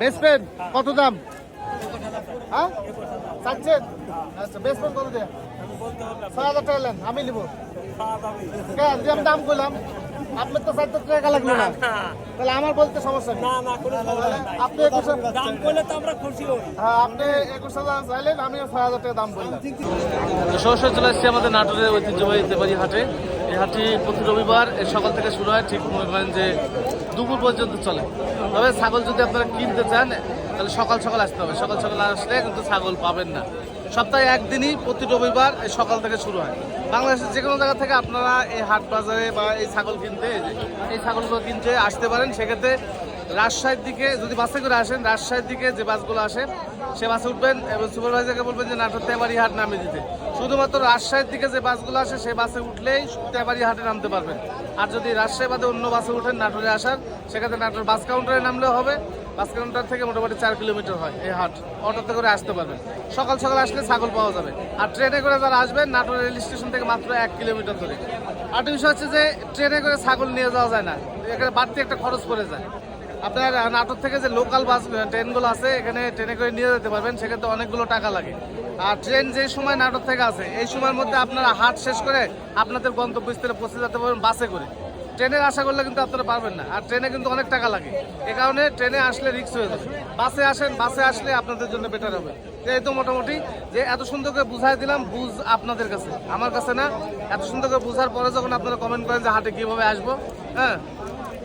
বেসপেন কত দাম? হ্যাঁ? চাচ্ছেন? আচ্ছা বেসপেন কত দিয়ে? ছয় হাজার টাকা নেন আমি নিব। কেন যে আমি দাম করলাম আপনার তো চারটে টাকা লাগল না। তাহলে আমার বলতে সমস্যা নেই। আপনি একুশ দাম করলে তো আমরা খুশি হই। হ্যাঁ আপনি একুশ হাজার চাইলেন আমি ছয় হাজার টাকা দাম বললাম। সরাসরি চলে আসছি আমাদের নাটোরের ঐতিহ্যবাহী দেবারি হাটে। এই হাটটি প্রতি রবিবার এই সকাল থেকে শুরু হয়। ঠিক মনে করেন যে দুপুর পর্যন্ত চলে। তবে ছাগল যদি আপনারা কিনতে চান, তাহলে সকাল সকাল আসতে হবে। সকাল সকাল আসলে কিন্তু ছাগল পাবেন না। সপ্তাহে একদিনই প্রতি রবিবার এই সকাল থেকে শুরু হয়। বাংলাদেশের যে কোনো জায়গা থেকে আপনারা এই হাট বাজারে বা এই ছাগল কিনতে, এই ছাগলগুলো কিনতে আসতে পারেন। সেক্ষেত্রে রাজশাহীর দিকে যদি বাসে করে আসেন, রাজশাহীর দিকে যে বাসগুলো আসে, সে বাসে উঠবেন এবং সুপারভাইজারকে বলবেন যে নাটোর তেবাড়ি হাট নামে দিতে। শুধুমাত্র রাজশাহীর দিকে যে বাসগুলো আসে, সেই বাসে উঠলেই তেবাড়ি হাটে নামতে পারবেন। আর যদি রাজশাহী বাদে অন্য বাসে উঠেন নাটোরে আসার, সেক্ষেত্রে নাটোর বাস কাউন্টারে নামলেও হবে। বাস কাউন্টার থেকে মোটামুটি চার কিলোমিটার হয় এই হাট। অটোতে করে আসতে পারবেন। সকাল সকাল আসলে ছাগল পাওয়া যাবে। আর ট্রেনে করে যারা আসবেন, নাটোর রেল স্টেশন থেকে মাত্র এক কিলোমিটার ধরে আর বিষয় হচ্ছে যে, ট্রেনে করে ছাগল নিয়ে যাওয়া যায় না। এখানে বাড়তি একটা খরচ পড়ে যায়। আপনার নাটোর থেকে যে লোকাল বাস ট্রেনগুলো আছে, এখানে ট্রেনে করে নিয়ে যেতে পারবেন। সেক্ষেত্রে অনেকগুলো টাকা লাগে। আর ট্রেন যে সময় নাটোর থেকে আছে, এই সময়ের মধ্যে আপনারা হাট শেষ করে আপনাদের গন্তব্যস্থলে পৌঁছে যেতে পারবেন বাসে করে। ট্রেনের আশা করলে কিন্তু আপনারা পারবেন না, আর ট্রেনে কিন্তু অনেক টাকা লাগে। এ কারণে ট্রেনে আসলে রিক্স হয়ে যাবে। বাসে আসেন, বাসে আসলে আপনাদের জন্য বেটার হবে। এই তো মোটামুটি, যে এত সুন্দর করে বুঝাই দিলাম, বুঝ আপনাদের কাছে। আমার কাছে না, এত সুন্দর করে বুঝার পরে যখন আপনারা কমেন্ট করেন যে হাটে কীভাবে আসব হ্যাঁ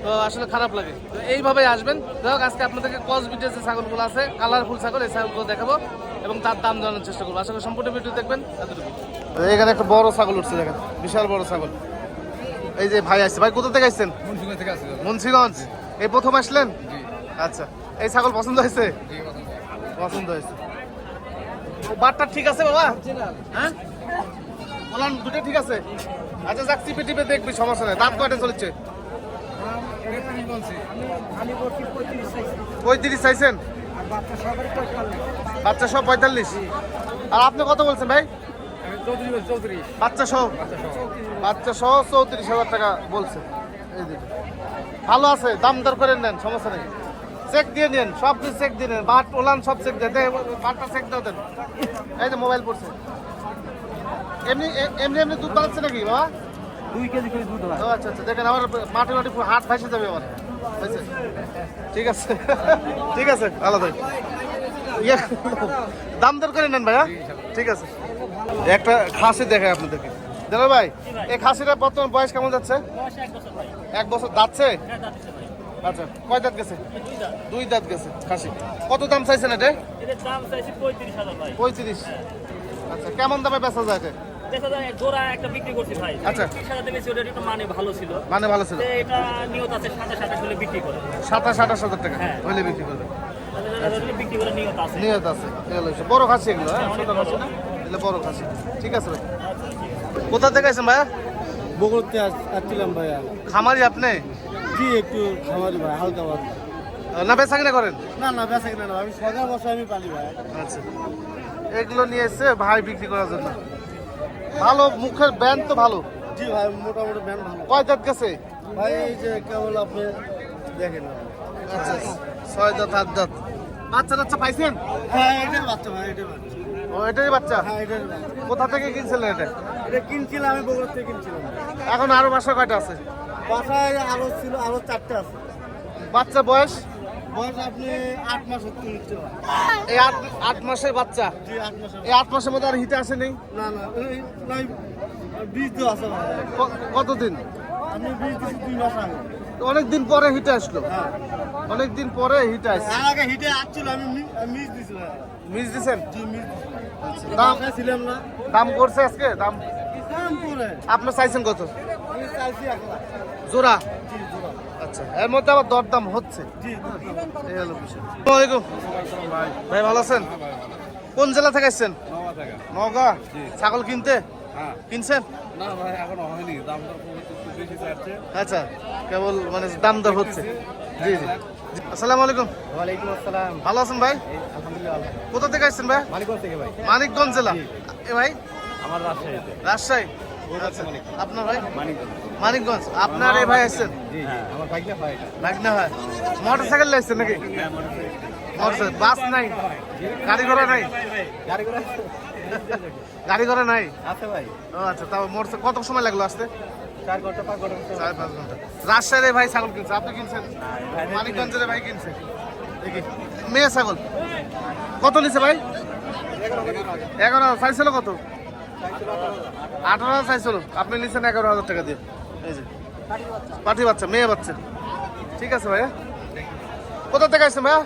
তো আসলে খারাপ লাগে। তো এইভাবেই আসবেন। যাই আজকে আপনাদেরকে কস বিটের যে ছাগলগুলো আছে কালারফুল ছাগল, এই ছাগলগুলো দেখাবো। এবং তার দাম জানার চেষ্টা করব। আশা করি সম্পূর্ণ ভিডিও দেখবেন এতটুকু এখানে একটা বড় ছাগল উঠছে দেখেন। বিশাল বড় ছাগল। এই যে ভাই আসছে। ভাই কোথা থেকে আসছেন? মুন্সিগঞ্জ থেকে আসছে মুন্সিগঞ্জ। এই প্রথম আসলেন? আচ্ছা। এই ছাগল পছন্দ হয়েছে? পছন্দ হয়েছে। ও বাটটা ঠিক আছে বাবা? হ্যাঁ? বলান দুটো ঠিক আছে? আচ্ছা যাক চিপে টিপে দেখবি সমস্যা নেই। দাঁত কয়টা চলছে? পঁয়ত্রিশ চাইছেন? বাচ্চা সহ পঁয়তাল্লিশ। আর আপনি কত বলছেন ভাই? বাচ্চা সহ? বাচ্চা সহ। চৌত্রিশ হাজার টাকা বলছে এই ভালো আছে দাম দর করে নেন সমস্যা নেই। চেক দিয়ে নেন সব কিছু চেক দিয়ে নেন। বাট ওলান সব চেক দিয়ে দেন। বাটটা চেক দাও দেন। এই যে মোবাইল পড়ছে। এমনি এমনি এমনি দুধ বানাচ্ছে নাকি বাবা? দুই কেজি করে দুধ ও আচ্ছা আচ্ছা। দেখেন আমার মাটি মাটি পুরো হাট ভাসে যাবে আমার। ঠিক আছে। ঠিক আছে আলাদা। দাম দর করে নেন ভাইয়া। ঠিক আছে। একটা খাসি দেখে আপনাদেরকে। দাদা ভাই এই খাসিটা বর্তমান বয়স কেমন যাচ্ছে? এক বছর যাচ্ছে? আচ্ছা কয় দাঁত গেছে? দুই দাঁত গেছে খাসি। কত দাম চাইছেন এটা? পঁয়ত্রিশ। আচ্ছা কেমন দামে বেচা যায় এটা? দেখা যায় জোড়া একটা বিক্রি করছি ভাই। আচ্ছা। ত্রিশ হাজার বেশি ওটা একটু মানে ভালো ছিল। মানে ভালো ছিল। এটা নিয়ত আছে সাতাশ আঠাশ হলে বিক্রি করে। সাতাশ আঠাশ হাজার টাকা হ্যাঁ। হইলে বিক্রি করবে বিক্রি করে নিয়ত আছে। নিয়ত বড় খাসি এগুলো হ্যাঁ ছোট খাসি না? এগুলো বড় খাসি। ঠিক আছে ভাই। কোথা থেকে আসেন ভাইয়া? বগুড়তে আসছিলাম ভাইয়া। খামারি আপনি? জি একটু খামারি ভাই হালকা ভাত না বেচা কিনা করেন? না না বেঁচে কিনা না আমি সকাল বসে আমি পালি ভাই। আচ্ছা। এগুলো নিয়ে এসছে ভাই বিক্রি করার জন্য। ভালো মুখের ব্যান্ড তো ভালো। জি ভাই মোটামুটি ব্যান ভালো। কয় দাঁত গেছে? ভাই এই যে কেবল আপনি দেখেন। আচ্ছা ছয় দাঁত আট দাঁত বাচ্চা টাচ্চা পাইছেন? হ্যাঁ এটার বাচ্চা ভাই এটার বাচ্চা। ও এটাই বাচ্চা? হ্যাঁ এটার কোথা থেকে কিনছিলেন এটা? এটা কিনছিলাম আমি বগুড়া থেকে কিনছিলাম। এখন আরও বাসা কয়টা আছে? বাসায় আলো ছিল আলো চারটে আছে। বাচ্চা বয়স? এই আট আট মাসের বাচ্চা? এই আট মাসের মধ্যে আর হিটে আসে নেই না না নাই বীজ তো আছে ভাই ক- কতদিন? আমি বীজ দিচ্ছি দুই মাস আগে। অনেক দিন পরে হিটে আসলো। হ্যাঁ। অনেক দিন পরে হিটে আসছে। আগে হিটে আসছিল আমি মিস মিস দিছেন? দিছি। দাম ছিলাম না। দাম করছে আজকে? দাম আপনার চাইছেন কত? জোড়া? আচ্ছা এর মধ্যে আবার দরদাম হচ্ছে? জি এই হলো বিষয়। আসসালামাইকুম ভাই ভালো আছেন? কোন জেলা থেকে আসছেন? নওগাঁ ছাগল কিনতে? হ্যাঁ। কিনছেন? না ভাই এখনও হয়নি। দাম আচ্ছা কেবল মানে দাম দর হচ্ছে। জি জি। আসসালামু আলাইকুম। ওয়ালাইকুম আসসালাম। ভালো আছেন ভাই? আলহামদুলিল্লাহ কোথা থেকে আসছেন ভাই? মালিকগঞ্জ থেকে ভাই। মানিকগঞ্জ জেলা। এ ভাই? আমার রাজশাহীতে। রাজশাহী। আচ্ছা। আপনার ভাই? মানিকগঞ্জ। মানিকগঞ্জ আপনার এই ভাই আসছেন হয় না মোটর সাইকেল আসছেন নাকি? মোটর সাইকেল বাস নাই? গাড়ি ঘোড়া নাই? গাড়ি ঘোড়া নাই? আছে ভাই। ও আচ্ছা তাও মোটর কত সময় লাগল আসতে? চার ঘণ্টা পাঁচ ঘণ্টা চার পাঁচ ঘণ্টা। রাজশাহীর ভাই ছাগল কিনছে আপনি কিনছেন? মানিকগঞ্জের ভাই কিনছে। দেখি মেয়ে ছাগল। কত নিছে ভাই? এগারো হাজার চাইছিল কত? আঠারো হাজার। চাইছিল আপনি নিচ্ছেন এগারো হাজার টাকা দিয়ে। এই যে। পাঠি বাচ্চা মেয়ে বাচ্চা। ঠিক আছে ভাইয়া? কোথা থেকে আসছেন ভাইয়া?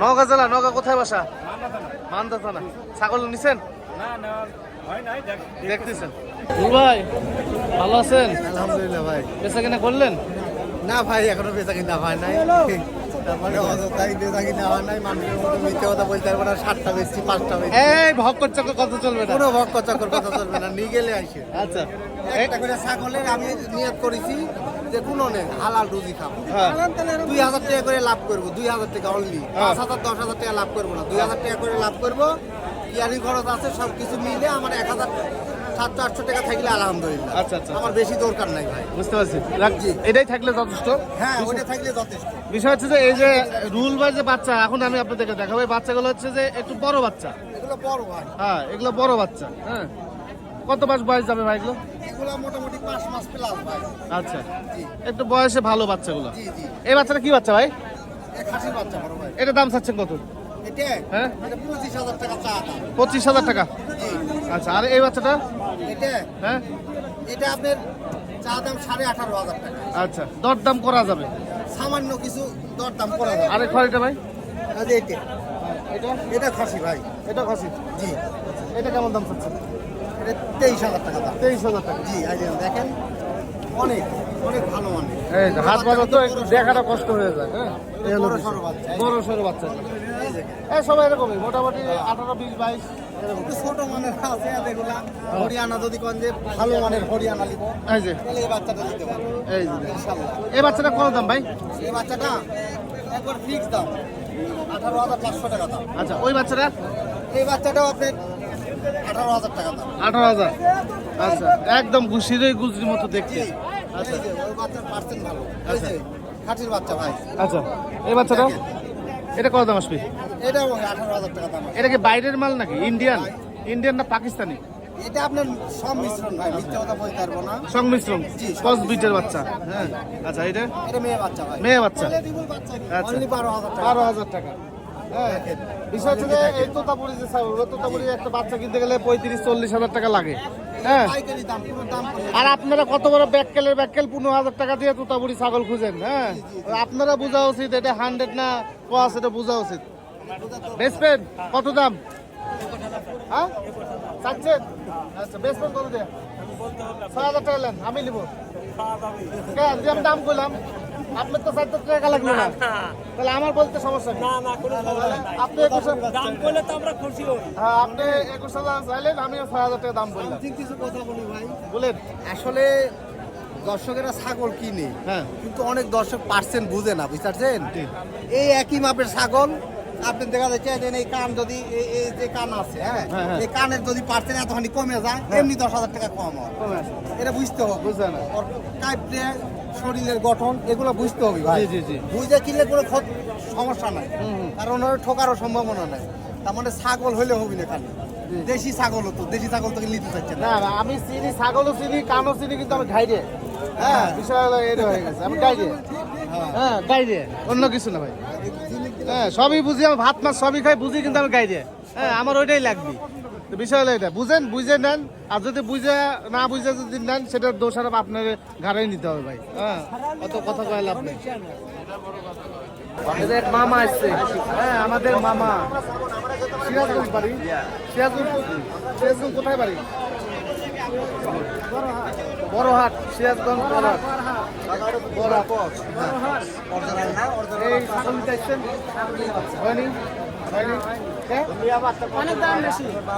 নওগাঁ জেলা নওগাঁ কোথায় বাসা? মান্দা থানা। ছাগল নিছেন? না না হয় নাই দেখতেছেন ভাই ভালো আছেন? আলহামদুলিল্লাহ ভাই। বেচা কিনা করলেন? না ভাই এখনও বেচা কিনা হয় নাই হয় কথা এই ভক্কর চক্কর কত চলবে না। কোনো চক্কর কথা চলবে না নিয়ে গেলে আসে আচ্ছা। একটা করে ছাগলের আমি নিয়ত করেছি যে কোনো নেই হালাল রুজি খাব। হ্যাঁ। দুই হাজার টাকা করে লাভ করব দুই হাজার টাকা অনলি পাঁচ হাজার দশ হাজার টাকা লাভ করব না। দুই হাজার টাকা করে লাভ করব। ইয়ারি খরচ আছে সব কিছু মিলে আমার এক হাজার সাতশো আটশো টাকা থাকলে আলহামদুলিল্লাহ। আচ্ছা, আচ্ছা। আমার বেশি দরকার নাই ভাই। বুঝতে পারছি। রাখ, এটাই থাকলে যথেষ্ট। হ্যাঁ ওটা থাকলে যথেষ্ট। বিষয় হচ্ছে যে এই যে রুল বাই যে বাচ্চা এখন আমি আপনাদেরকে দেখাবো এই বাচ্চাগুলো হচ্ছে যে একটু বড় বাচ্চা। এগুলো বড় ভাই। হ্যাঁ এগুলো বড় বাচ্চা। হ্যাঁ। কত মাস বয়স যাবে ভাই এগুলো? মোটামুটি পাঁচ মাস প্লাস ভাই। আচ্ছা। একটু বয়সে ভালো বাচ্চাগুলো। এই বাচ্চাটা কি বাচ্চা ভাই? খাসির বাচ্চা বড় ভাই। এটা দাম চাচ্ছেন কত? এটা? হ্যাঁ? পঁচিশ হাজার টাকা চা পঁচিশ হাজার টাকা। আচ্ছা আর এই বাচ্চাটা? এটা? হ্যাঁ? এটা আপনার চা দাম সাড়ে আঠারো হাজার টাকা। আচ্ছা দর দাম করা যাবে। সামান্য কিছু দর দাম করা যাবে। আর খড়িটা ভাই। এটা এটা? এটা খাসি ভাই। এটা খাসি? জি। এটা কেমন দাম চাচ্ছেন? এটা তেইশ হাজার টাকা দাম। তেইশ হাজার টাকা। জি এই দেখেন অনেক অনেক ভালো মানে এই হাত বাজার তো একটু দেখাটা কষ্ট হয়ে যায় হ্যাঁ? বড় বিষয়। বাচ্চা। বড় সড়ো বাচ্চা। এই সবাই এরকমই মোটামুটি আঠারো বিশ বাইশ একটু ছোট মানের আছে এগুলা হরিয়ানা যদি কোন যে ভালো মানের হরিয়ানা এই যে। তাহলে এই বাচ্চাটা নিতে পারব। এই যে। ইনশাল্লাহ। এই বাচ্চাটা কত দাম ভাই? এই বাচ্চাটা একবার ফিক্স দাম আঠারো হাজার পাঁচশো টাকা দাম। আচ্ছা ওই বাচ্চাটা? এই বাচ্চাটাও আপনার আঠারো হাজার টাকা দাম। আঠারো হাজার। আচ্ছা একদম ঘুষির গুজরির মতো দেখতে। আচ্ছা। এই ওই বাচ্চার পার্সেন্ট ভালো। এই যে বাচ্চা ভাই। আচ্ছা এই বাচ্চাটা এটা কত দাম আসবে? ওই আঠারো হাজার টাকা দাম। এটা কি বাইরের মাল নাকি? ইন্ডিয়ান ইন্ডিয়ান না পাকিস্তানি? এটা আপনার সব মিশ্রণ ভাই মিথ্যা কথা বলতে পারব না। সংমিশ্রণ কস বিটের বাচ্চা। হ্যাঁ আচ্ছা এটা? এটা মেয়ে বাচ্চা ভাই। মেয়ে বাচ্চা। আচ্ছা। টাকা। বারো হাজার টাকা। হ্যাঁ বিষয় হচ্ছে যে এই তোতাপুরি যে ছাগল ওই তোতাপুরি একটা বাচ্চা কিনতে গেলে পঁয়ত্রিশ চল্লিশ হাজার টাকা লাগে। হ্যাঁ। আর আপনারা কত বড় ব্যাককেলের ব্যাককেল পনেরো হাজার টাকা দিয়ে তোতাপুরি ছাগল খুঁজেন হ্যাঁ? আপনারা বোঝা উচিত এটা হান্ড্রেড না কোয়াস এটা বোঝা উচিত। বেসপেন কত দাম? হ্যাঁ? চাচ্ছেন? আচ্ছা বেসপেন কত দেয়া? ছয় হাজার টাকা নেন আমি নিব। আমি দাম করলাম আপনার তো চারটে টাকা লাগল না। তাহলে আমার বলতে সমস্যা নেই না না কোনো সমস্যা নাই। আপনি একুশ দাম করলে তো আমরা খুশি হই। হ্যাঁ আপনি একুশ হাজার চাইলেন আমিও ছয় হাজার টাকা দাম বললাম। ঠিক কিছু কথা বলি ভাই। বলেন। আসলে দর্শকেরা ছাগল কিনে হ্যাঁ। কিন্তু অনেক দর্শক পার্সেন্ট বুঝে না বুঝতে। এই একই মাপের ছাগল আপনি দেখা যাচ্ছে যে এই কান যদি এই এই যে কান আছে হ্যাঁ? হ্যাঁ, হ্যাঁ। এই কানের যদি পার্সেন্ট এতখানি কমে যায় এমনি দশ হাজার টাকা কম হয়। এটা বুঝতে হবে। বুঝছে না। শরীরের গঠন এগুলো বুঝতে হবে ভাই। জি, জি, জি। বুঝে কিনলে কোনো সমস্যা নাই। কারণ ওর ঠকারও সম্ভাবনা নাই। তার মানে ছাগল হইলে হবে না খালি দেশি ছাগল হতো দেশি ছাগল তোকে নিতে চাইছে না। আমি চিনি ছাগলও চিনি কানও চিনি কিন্তু আমি গাইডে হ্যাঁ। বিষয় হলো এটা হয়ে গেছে আমি গাইডে হ্যাঁ। গাইডে অন্য কিছু না ভাই। হ্যাঁ সবই বুঝি আমি ভাত মাছ সবই খাই বুঝি কিন্তু আমি গাইডে হ্যাঁ আমার ওইটাই লাগবে। তো বিষয় হলো এটা। বুঝেন, বুঝে নেন, আর যদি বুঝে, না বুঝে যদি নেন, সেটার দোষ আর আপনার ঘাড়েই নিতে হবে ভাই। হ্যাঁ অত কথা কয়ে লাভ নেই। আমাদের মামা আসছে হ্যাঁ আমাদের মামা। সিরাজগঞ্জ বাড়ি। সিরাজগঞ্জ সিরাজগঞ্জ কোথায় বাড়ি? বড়হাট, সিরাজগঞ্জ, বড়হাট। এই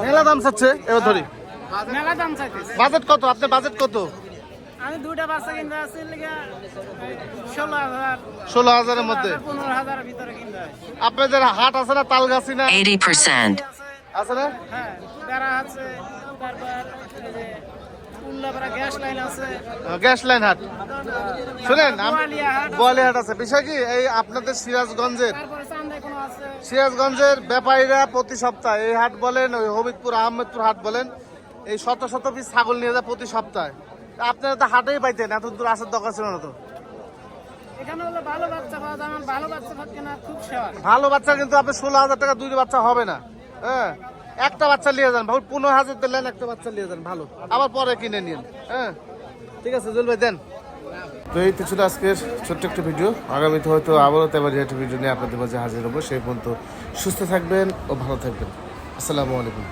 মেলা দাম চাচ্ছে এবার ধরি। মেলা দাম চাইতেছে। বাজেট কত? আপনার বাজেট কত? আমি দুইটা বাচ্চা কিনতে আসছি ষোলো হাজার ষোলো হাজারের মধ্যে। পনেরো হাজারের ভিতরে কিনতে আপনাদের হাট আছে না তালগাছি না? 80%. আছে না? হ্যাঁ আছে তারপর গ্যাস লাইন আছে। গ্যাস লাইন হাট। শুনেন। বোয়ালিয়া হাট আছে। বিষয় কি এই আপনাদের সিরাজগঞ্জের তারপরে চান্দাই কোনো আছে সিরাজগঞ্জের ব্যাপারীরা প্রতি সপ্তাহে এই হাট বলেন ওই হবিবপুর আহমেদপুর হাট বলেন এই শত শত পিস ছাগল নিয়ে যায় প্রতি সপ্তাহে। আপনারা তো হাটেই পাইতেন এত দূর আসার দরকার ছিল না তো। ভালো বাচ্চা কিন্তু আপনি ষোলো হাজার টাকা দুইটা বাচ্চা হবে না। হ্যাঁ একটা বাচ্চা নিয়ে যান ভালো পনেরো হাজার দিলেন একটা বাচ্চা নিয়ে যান ভালো। আবার পরে কিনে নিন হ্যাঁ। ঠিক আছে জুল ভাই দেন। তো এই তো ছিল আজকের ছোট্ট একটা ভিডিও। আগামীতে হয়তো আবারও তেমন একটা ভিডিও নিয়ে আপনাদের মাঝে হাজির হব। সেই পর্যন্ত সুস্থ থাকবেন ও ভালো থাকবেন। আসসালামু আলাইকুম।